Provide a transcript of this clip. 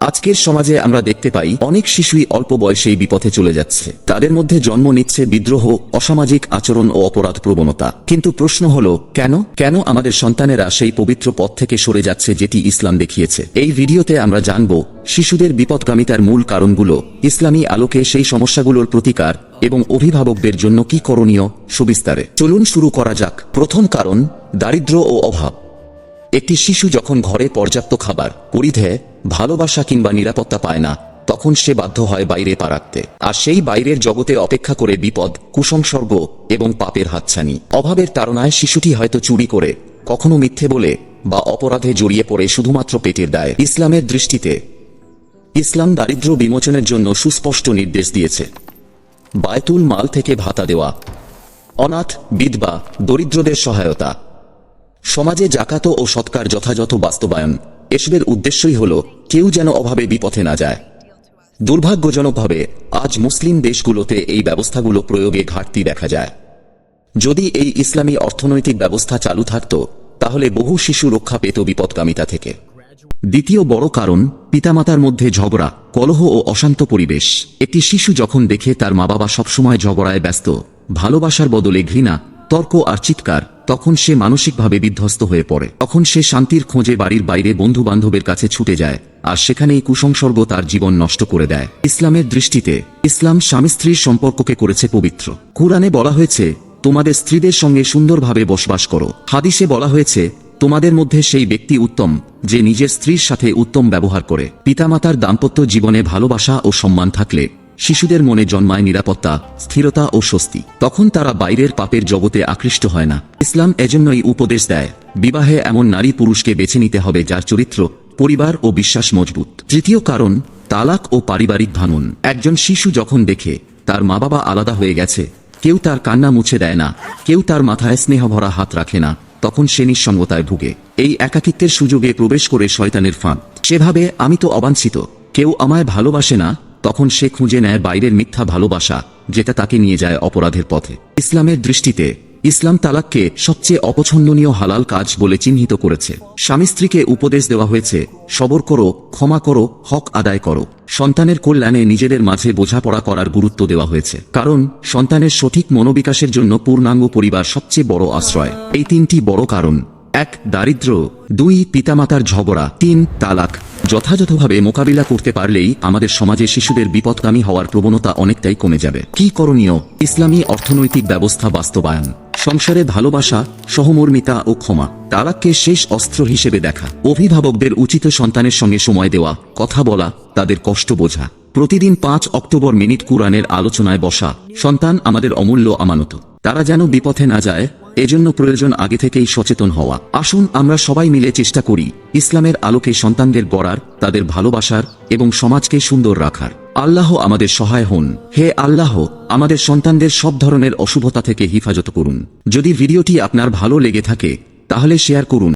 আজকের সমাজে আমরা দেখতে পাই, অনেক শিশুই অল্প বয়সেই বিপথে চলে যাচ্ছে। তাদের মধ্যে জন্ম নিচ্ছে বিদ্রোহ, অসামাজিক আচরণ ও অপরাধ প্রবণতা কিন্তু প্রশ্ন হল, কেন? কেন আমাদের সন্তানেরা সেই পবিত্র পথ থেকে সরে যাচ্ছে যেটি ইসলাম দেখিয়েছে? এই ভিডিওতে আমরা জানব, শিশুদের বিপদগামিতার মূল কারণগুলো, ইসলামী আলোকে সেই সমস্যাগুলোর প্রতিকার এবং অভিভাবকদের জন্য কি করণীয়, সুবিস্তারে। চলুন শুরু করা যাক। প্রথম কারণ দারিদ্র্য ও অভাব। একটি শিশু যখন ঘরে পর্যাপ্ত খাবার, পরিধে ভালোবাসা কিংবা নিরাপত্তা পায় না, তখন সে বাধ্য হয় বাইরে পা রাখতে আর সেই বাইরের জগতে অপেক্ষা করে বিপদ, কুসংসর্গ এবং পাপের হাতছানি। অভাবের তাড়নায় শিশুটি হয়তো চুরি করে, কখনো মিথ্যে বলে বা অপরাধে জড়িয়ে পড়ে শুধুমাত্র পেটের দায়। ইসলামের দৃষ্টিতে, ইসলাম দারিদ্র্য বিমোচনের জন্য সুস্পষ্ট নির্দেশ দিয়েছে। বায়তুল মাল থেকে ভাতা দেওয়া, অনাথ, বিধবা, দরিদ্রদের সহায়তা। সমাজে জাকাত ও সৎকার যথাযথ বাস্তবায়ন। এসবের উদ্দেশ্যই হল কেউ যেন অভাবে বিপথে না যায়। দুর্ভাগ্যজনকভাবে আজ মুসলিম দেশগুলোতে এই ব্যবস্থাগুলো প্রয়োগে ঘাটতি দেখা যায়। যদি এই ইসলামী অর্থনৈতিক ব্যবস্থা চালু থাকত, তাহলে বহু শিশু রক্ষা পেত বিপদকামিতা থেকে। দ্বিতীয় বড় কারণ, পিতামাতার মধ্যে ঝগড়া, কলহ ও অশান্ত পরিবেশ। একটি শিশু যখন দেখে তার মা বাবা সবসময় ঝগড়ায় ব্যস্ত, ভালোবাসার বদলে ঘৃণা তর্ক আর চিৎকার, তখন সে মানসিকভাবে বিধ্বস্ত হয়ে পড়ে। তখন সে শান্তির খোঁজে বাড়ির বাইরে বন্ধু বান্ধবের কাছে ছুটে যায়, আর সেখানেই কুসংসর্গ তার জীবন নষ্ট করে দেয়। ইসলামের দৃষ্টিতে, ইসলাম স্বামী স্ত্রীর সম্পর্ককে করেছে পবিত্র। কুরআনে বলা হয়েছে, তোমাদের স্ত্রীদের সঙ্গে সুন্দরভাবে বসবাস করো। হাদিসে বলা হয়েছে, তোমাদের মধ্যে সেই ব্যক্তি উত্তম, যে নিজের স্ত্রীর সাথে উত্তম ব্যবহার করে। পিতামাতার দাম্পত্য জীবনে ভালোবাসা ও সম্মান থাকলে শিশুদের মনে জন্মায় নিরাপত্তা, স্থিরতা ও স্বস্তি। তখন তারা বাইরের পাপের জগতে আকৃষ্ট হয় না। ইসলাম এজন্যই উপদেশ দেয়, বিবাহে এমন নারী পুরুষকে বেছে নিতে হবে যার চরিত্র, পরিবার ও বিশ্বাস মজবুত। তৃতীয় কারণ, তালাক ও পারিবারিক ভাঙন। একজন শিশু যখন দেখে তার মা বাবা আলাদা হয়ে গেছে, কেউ তার কান্না মুছে দেয় না, কেউ তার মাথায় স্নেহভরা হাত রাখে না, তখন সে নিঃসঙ্গতায় ভুগে। এই একাকিত্বের সুযোগে প্রবেশ করে শয়তানের ফাঁদ। সেভাবে, আমি তো অবাঞ্ছিত, কেউ আমায় ভালোবাসে না তখন সে খুঁজে নেয় বাইরের মিথ্যা ভালোবাসা, যেটা তাকে নিয়ে যায় অপরাধের পথে। ইসলামের দৃষ্টিতে, ইসলাম তালাককে সবচেয়ে অপছন্দনীয় হালাল কাজ বলে চিহ্নিত করেছে। স্বামী স্ত্রীকে উপদেশ দেওয়া হয়েছে, সবর করো, ক্ষমা করো, হক আদায় করো। সন্তানের কল্যাণে নিজেদের মাঝে বোঝাপড়া করার গুরুত্ব দেওয়া হয়েছে। কারণ, সন্তানের সঠিক মনোবিকাশের জন্য পূর্ণাঙ্গ পরিবার সবচেয়ে বড় আশ্রয়। এই তিনটি বড় কারণ। এক দারিদ্র দুই, পিতামাতার ঝগড়া। তিন, তালাক। যথাযথভাবে মোকাবিলা করতে পারলেই আমাদের সমাজে শিশুদের বিপদকামী হওয়ার প্রবণতা অনেকটাই কমে যাবে। কি করণীয়? ইসলামী অর্থনৈতিক ব্যবস্থা বাস্তবায়ন। সংসারে ভালোবাসা, সহমর্মিতা ও ক্ষমা তালাককে শেষ অস্ত্র হিসেবে দেখা। অভিভাবকদের উচিত সন্তানের সঙ্গে সময় দেওয়া, কথা বলা, তাদের কষ্ট বোঝা। প্রতিদিন পাঁচ অক্টোবর মিনিট কুরআনের আলোচনায় বসা। সন্তান আমাদের অমূল্য আমানত। তারা যেন বিপথে না যায় এজন্য প্রয়োজন আগে থেকেই সচেতন হওয়া। আসুন আমরা সবাই মিলে চেষ্টা করি ইসলামের আলোকে সন্তানদের গড়ার, তাদের ভালোবাসার এবং সমাজকে সুন্দর রাখার। আল্লাহ আমাদের সহায় হন। হে আল্লাহ, আমাদের সন্তানদের সব ধরনের অশুভতা থেকে হিফাজত করুন। যদি ভিডিওটি আপনার ভালো লেগে থাকে, তাহলে শেয়ার করুন।